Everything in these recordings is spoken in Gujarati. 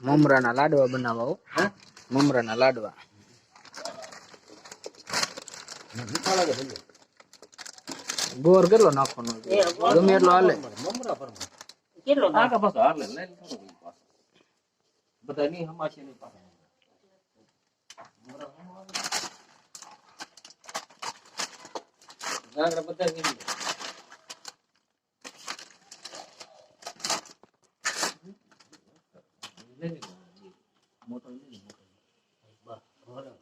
મમરાના લાડવા બનાવવા હો. મમરાના લાડવા. ગોર કેટલો નાખવાનો ગમે એટલો હાલે. કેટલો લઈ બધું ની હમાશે નહીં પાસે. બધા ની લે. લઈ લે. મોટો લઈ લે, મોટો. બસ, બરાબર.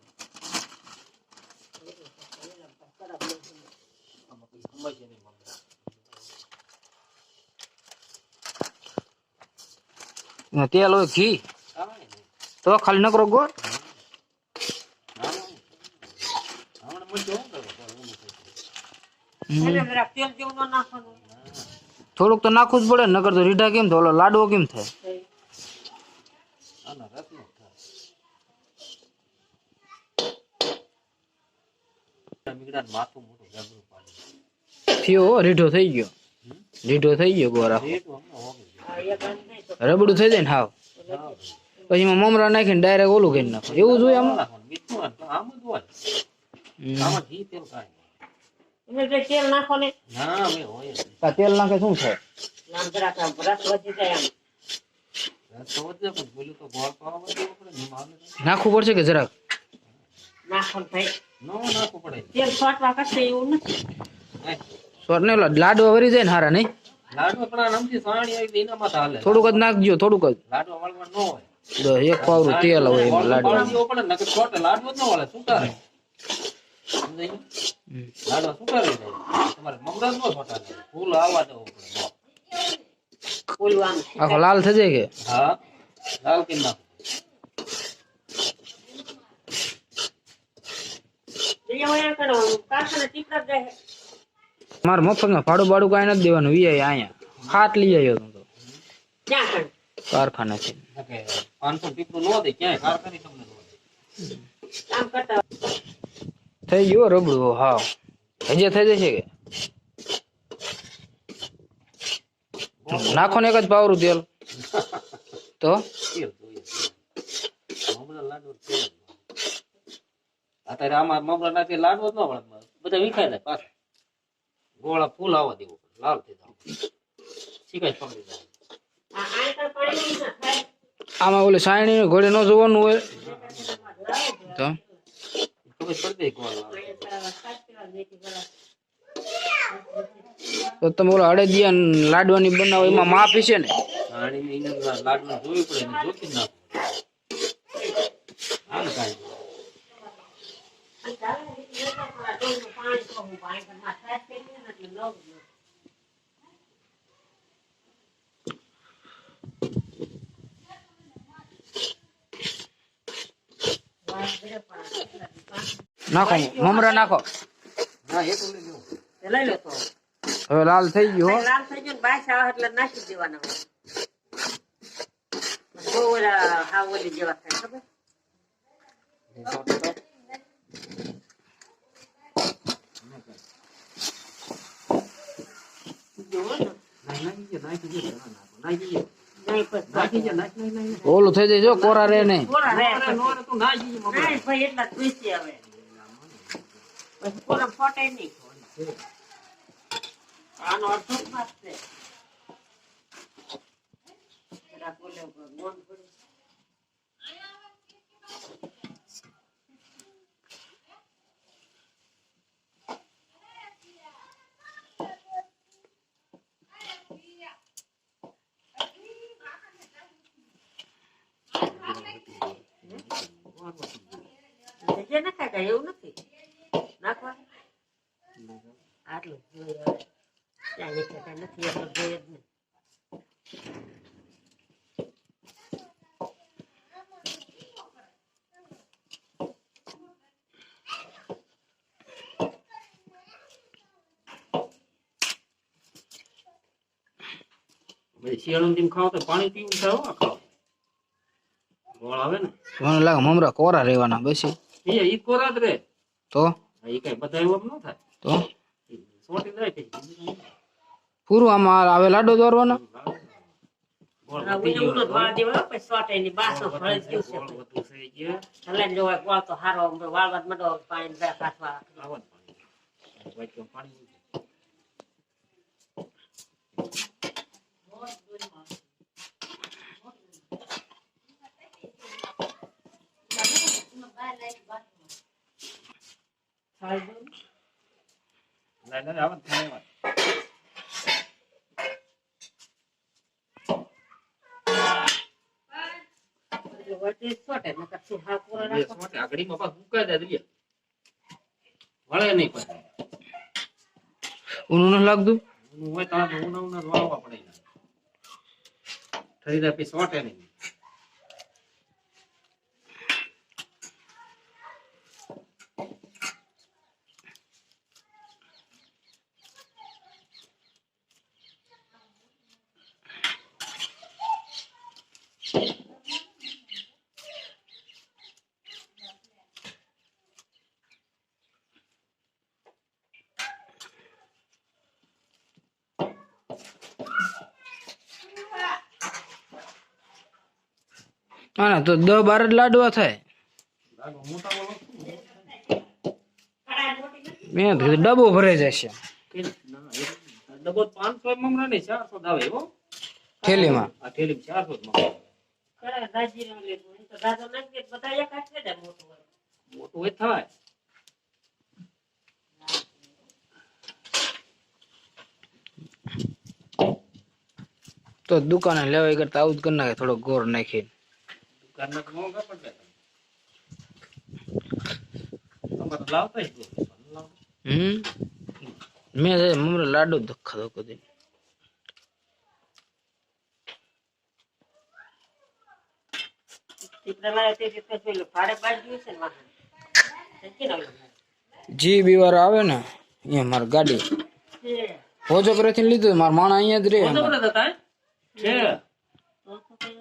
આમાં કોઈ હમાશે નહીં મમરા. એમાં તેલ હોય ઘી આવે ને. તો ખાલી નકરો ગોળ હમણાં મૂક્યો હું કરો? પણ હું મૂક્યો. હમ. એને જરાક તેલ જેવું ન નાખવાનું થોડુંક તો નાખવું જ પડે ને નકર તો રીઢા કેમ થાય ઓલો લાડવો કેમ થાય આના રસનો થાય. મીગડાનું માથું મોટું જબરું પાડી થયો રીઢો થઈ ગયો. રીઢો થઈ ગયો ગોરા. રબડું થઈ જાય ને હાવ. હા. પછી એમાં મમરા નાખીને ડાયરેક્ટ ઓલું કરી નાખો. એવું જોઈએ આમાં. આમ જ હોય. આમાં ઘી તેલ કાંઈ તેલ નાખો ને ના, અમે હોય જ નહીં. આ તેલ નાખે શું તો. નાખવું પડશે કે જરાક? નાખો ભાઈ. નો નાખવું પડે. તેલ છોટવા કરશે એવું નથી. નહીં. સ્વર ને ઓલા લાડવા વરી જાય ને હારા નહીં? લાડવા પણ આ નમથી સાણી આવી તો એના માથે હાલે. થોડુંક જ નાખજો થોડુંક જ. લાડવા હોય. એક પાવરું તેલ હોય એમાં લાડવા. પાણી લાલ થઈ જાય કે? લાડવો જ ન વળે સુકારે સમજાઈ ગયું? હમ. લાડવા સુકારે જાય તમારે મમરા જ ન છોટાડે ફૂલ આવવા દેવો પડે ઓલું આમ આખો લાલ થઈ જાય કે હા લાલ કરી નાખો જે હોય એમ કરવાનું કારખાને ટીપડા જ જાય મારે મફતમાં ભાડું બાડું કાંઈ નથી દેવાનું વી અહીંયા. ખાટ લઈ આવ્યો તું તો ક્યાં કણ કારખાનેથી નકે પાંચસો ટીપરું ન દે ક્યાંય કારખાની તમને ન દે કામ કરતા થઈ ગયો રબડું હાવ. હજે થઈ જશે કે? નાખો ને એક જ પાવરું તેલ. તો તેલ જોઈએ મમરા લાડવો તેલ જ હોય. અત્યારે આમાં મમરા નાખી લાડવો જ ન વળે. બધા વિખાય જાય પાછા. ગોળા ફૂલ આવવા દેવો પડે. લાલ થઈ જાવ શીખાય પકડી જાય. આમાં ઓલી સાયણી ઘોડે ન જોવાનું હોય. તો? તો તમે ઓલા અડદિયા લાડવાની બનાવો એમાં માફી છે ને? લાડવા જોવી પડે જોતી જ નાખવું હાલ કાંઈ નહીં. નાખો મમરા નાખો. હા હવે લાલ થઈ ગયો હો. લાલ થઈ ગયો ને બાય આવે એટલે નાખી દેવાના બહુ ઓલા હાવ ઓલી જેવા થાય ખબર? જોવો ને. નહીં પછી ઓલું થઈ જાય જો કોરા રે નહીં. થોડા રહે પછી. નહીં ભાઈ એટલા જ જોઈશે હવે પછી કોરા ફોટે નહીં આનો અડધો જ ભાગ છે જરાક ઓલે ગોંદ પડી. જે નખાય કાંઈ એવું નથી? નાખવા આટલું ત્યાં લખ્યા કાંઈ નથી એટલું જોઈએ જ નહીં શિયાળું ટીમ ખાવ તો પાણી પીવું હો ખાવ ગોળ આવે ને? મને લાગે મમરા કોરા રહેવાના બેસી. એ ઈ કોરા જ રે. તો? એ કઈ બધા એવું ન થાય. તો? સોટી જાય પૂરું આમાં આવે લાડો દોરવાનો? ગોળ હા, વધી ઉને ઉનો જ ગયો વાળ દેવાનો, પછી સોટે ની બાસો ગોળ ભળી વધુ- ગયું છે ગોળ વધુ થઈ ગયો. હલાઈને જોવાય ગોળ તો હારો વાળવા જ મંડો પાણી જાય કાઢવા આવો જ પાણી. વાટકીમાં પાણી મૂકી. થાળી દઉં. લાઈ લાઈ આવો જ થાય એમાં. એટલે વચ્ચે સોટે નકર શું હાવ પૂરો બે રાખો સોટે આગળીમાં પાછું મુકાઈ જાય દરિયા. વળે નહીં પછી ઊનું નથી લાગતું ઊનું હોય તો ઊના ઊના જ પડે. થઈ જાય પછી સોટે નહીં ના તો દસ બાર જ લાડવા થાય. મેં કીધું ડબ્બો ભરાઈ જશે. ડબ્બો તો દે દુકાને લેવાય કરતા આવું જ કરી નાખે થોડો ગોળ નાખી દુકાનના तो होगा પડે તમારે हम बदलाव ભાડે બાંધ્યું છે ને વાહન. સમજી ને ઓલું. જી બી વાળો આવે ને અહીંયા મારી ગાડી. છે. હોજો કરેથી લીધું મારા માણા અહીંયા જ રે કોણ તમને થતા હે? છે. તો તો કઈ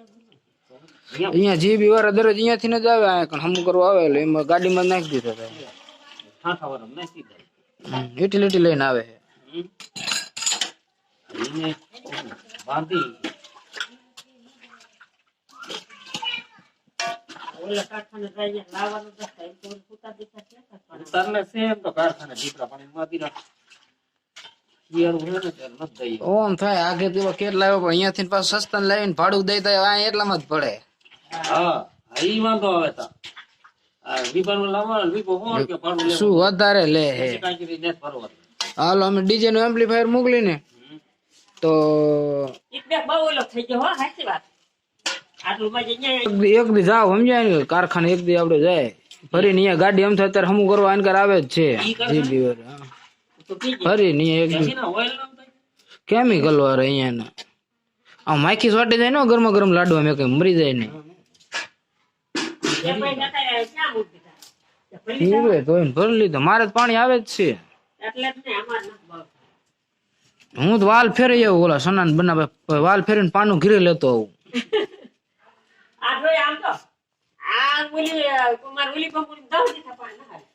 અહીંયા જે બી વાળા દરરોજ અહીંયાથી ને જ આવે અહીંયા કણ હમું કરવા આવે એટલે એમાં ગાડીમાં નાખી દીધો હતા લીટી લીટી લઈને આવે. છે બાંધી. ઓલા કારખાને લાવવાનું તો દીકરા કારખાને. તો કારખાને પાણી ઓમ થાય આગે તો કેટલા આવ્યો પણ અહીંયાથી પાછું સસ્તા લાવીને ભાડું દઈ દે આ એટલામાં જ પડે હા ઈ વાંધો આવે તા. શું વધારે લે હે. હાલો અમે ડીજે નું એમ્પ્લીફાયર મોકલી ને. તો એક બે બહુ ઓલો થઈ ગયો હો સાચી વાત. આટલું માં જઈને એક દી જાવ સમજાય ને? કારખાને એક દી આપડે જાય. ફરીને અહીંયા ગાડી એમ થાય અત્યારે હમું કરવા એનકાર આવે જ છે. ફરી નહીં એક ના? કેમિકલ વાળા અહીંયા આ માખી સોટી જાય ને ગરમા ગરમ લાડવા મેં કઈ મરી જાય ને ભરી લીધો. મારે પાણી આવે જ છે. હું તો વાલ ફેરી આવું, ઓલા સનાન બનાવે વાલ ફેરીને પાનું ઘીરે લેતો આવું. આ જોઈ આમ તો આ ઓલી અ, કુમાર ઓલી કંપની દસ દીધા પણ ના હાલે.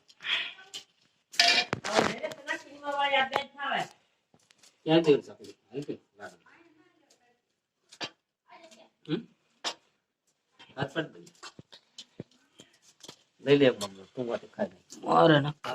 હવે ઘરે તો નાખી એમાં વાળી આ બેન થાવે. ક્યાં દેવું છે આપણે? હાલતું લાડુ. હમ? હાથ પડ દે. લઈ લે એક તું વાતે ખાઈ લે. મારે નક્કા